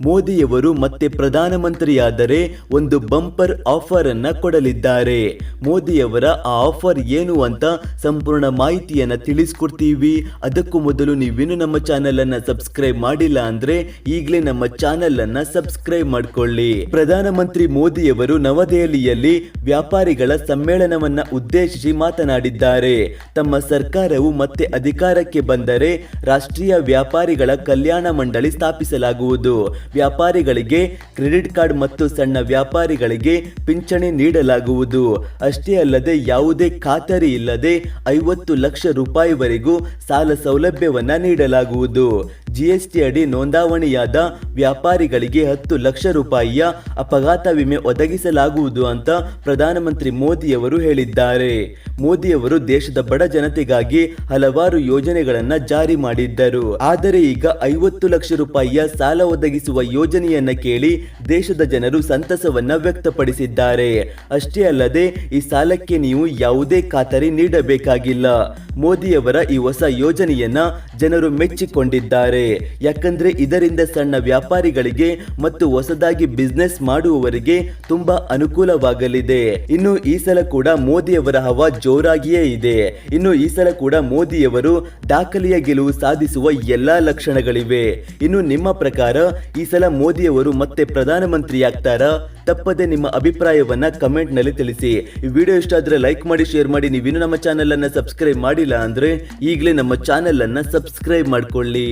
ಮೋದಿಯವರು ಮತ್ತೆ ಪ್ರಧಾನಮಂತ್ರಿಯಾದರೆ ಒಂದು ಬಂಪರ್ ಆಫರ್ ಅನ್ನ ಕೊಡಲಿದ್ದಾರೆ. ಮೋದಿಯವರ ಆ ಆಫರ್ ಏನು ಅಂತ ಸಂಪೂರ್ಣ ಮಾಹಿತಿಯನ್ನ ತಿಳಿಸ್ಕೊಡ್ತೀವಿ. ಅದಕ್ಕೂ ಮೊದಲು ನೀವಿನ್ನು ನಮ್ಮ ಚಾನೆಲ್ ಅನ್ನ ಸಬ್ಸ್ಕ್ರೈಬ್ ಮಾಡಿಲ್ಲ ಅಂದ್ರೆ ಈಗಲೇ ನಮ್ಮ ಚಾನೆಲ್ ಅನ್ನ ಸಬ್ಸ್ಕ್ರೈಬ್ ಮಾಡ್ಕೊಳ್ಳಿ. ಪ್ರಧಾನಮಂತ್ರಿ ಮೋದಿಯವರು ನವದೆಹಲಿಯಲ್ಲಿ ವ್ಯಾಪಾರಿಗಳ ಸಮ್ಮೇಳನವನ್ನ ಉದ್ದೇಶಿಸಿ ಮಾತನಾಡಿದ್ದಾರೆ. ತಮ್ಮ ಸರ್ಕಾರವು ಮತ್ತೆ ಅಧಿಕಾರಕ್ಕೆ ಬಂದರೆ ರಾಷ್ಟ್ರೀಯ ವ್ಯಾಪಾರಿಗಳ ಕಲ್ಯಾಣ ಮಂಡಳಿ ಸ್ಥಾಪಿಸಲಾಗುವುದು. ವ್ಯಾಪಾರಿಗಳಿಗೆ ಕ್ರೆಡಿಟ್ ಕಾರ್ಡ್ ಮತ್ತು ಸಣ್ಣ ವ್ಯಾಪಾರಿಗಳಿಗೆ ಪಿಂಚಣಿ ನೀಡಲಾಗುವುದು. ಅಷ್ಟೇ ಅಲ್ಲದೆ ಯಾವುದೇ ಖಾತರಿ ಇಲ್ಲದೆ ಐವತ್ತು ಲಕ್ಷ ರೂಪಾಯಿವರೆಗೂ ಸಾಲ ಸೌಲಭ್ಯವನ್ನು ನೀಡಲಾಗುವುದು. ಜಿಎಸ್ಟಿ ಅಡಿ ನೋಂದಾವಣಿಯಾದ ವ್ಯಾಪಾರಿಗಳಿಗೆ ಹತ್ತು ಲಕ್ಷ ರೂಪಾಯಿಯ ಅಪಘಾತ ವಿಮೆ ಒದಗಿಸಲಾಗುವುದು ಅಂತ ಪ್ರಧಾನಮಂತ್ರಿ ಮೋದಿಯವರು ಹೇಳಿದ್ದಾರೆ. ಮೋದಿಯವರು ದೇಶದ ಬಡ ಜನತೆಗಾಗಿ ಹಲವಾರು ಯೋಜನೆಗಳನ್ನು ಜಾರಿ ಮಾಡಿದ್ದರು. ಆದರೆ ಈಗ ಐವತ್ತು ಲಕ್ಷ ರೂಪಾಯಿಯ ಸಾಲ ಒದಗಿಸುವ ಯೋಜನೆಯನ್ನ ಕೇಳಿ ದೇಶದ ಜನರು ಸಂತಸವನ್ನ ವ್ಯಕ್ತಪಡಿಸಿದ್ದಾರೆ. ಅಷ್ಟೇ ಅಲ್ಲದೆ ಈ ಸಾಲಕ್ಕೆ ನೀವು ಯಾವುದೇ ಖಾತರಿ ನೀಡಬೇಕಾಗಿಲ್ಲ. ಮೋದಿಯವರ ಈ ಹೊಸ ಯೋಜನೆಯನ್ನ ಜನರು ಮೆಚ್ಚಿಕೊಂಡಿದ್ದಾರೆ. ಯಾಕಂದ್ರೆ ಇದರಿಂದ ಸಣ್ಣ ವ್ಯಾಪಾರಿಗಳಿಗೆ ಮತ್ತು ಹೊಸದಾಗಿ ಬಿಸ್ನೆಸ್ ಮಾಡುವವರಿಗೆ ತುಂಬಾ ಅನುಕೂಲವಾಗಲಿದೆ. ಇನ್ನು ಈ ಸಲ ಕೂಡ ಮೋದಿಯವರ ಹವಾ ಜೋರಾಗಿಯೇ ಇದೆ. ಇನ್ನು ಈ ಸಲ ಕೂಡ ಮೋದಿಯವರು ದಾಖಲೆಯ ಗೆಲುವು ಸಾಧಿಸುವ ಎಲ್ಲಾ ಲಕ್ಷಣಗಳಿವೆ. ಇನ್ನು ನಿಮ್ಮ ಪ್ರಕಾರ ಈ ಸಲ ಮೋದಿಯವರು ಮತ್ತೆ ಪ್ರಧಾನಮಂತ್ರಿ ಆಗ್ತಾರಾ ತಪ್ಪದೆ ನಿಮ್ಮ ಅಭಿಪ್ರಾಯವನ್ನ ಕಮೆಂಟ್ನಲ್ಲಿ ತಿಳಿಸಿ. ಈ ವಿಡಿಯೋ ಇಷ್ಟ ಆದ್ರೆ ಲೈಕ್ ಮಾಡಿ, ಶೇರ್ ಮಾಡಿ. ನೀವಿನ್ನು ನಮ್ಮ ಚಾನೆಲ್ ಅನ್ನ ಸಬ್ಸ್ಕ್ರೈಬ್ ಮಾಡಿಲ್ಲ ಅಂದ್ರೆ ಈಗಲೇ ನಮ್ಮ ಚಾನೆಲ್ ಅನ್ನ ಸಬ್ಸ್ಕ್ರೈಬ್ ಮಾಡ್ಕೊಳ್ಳಿ.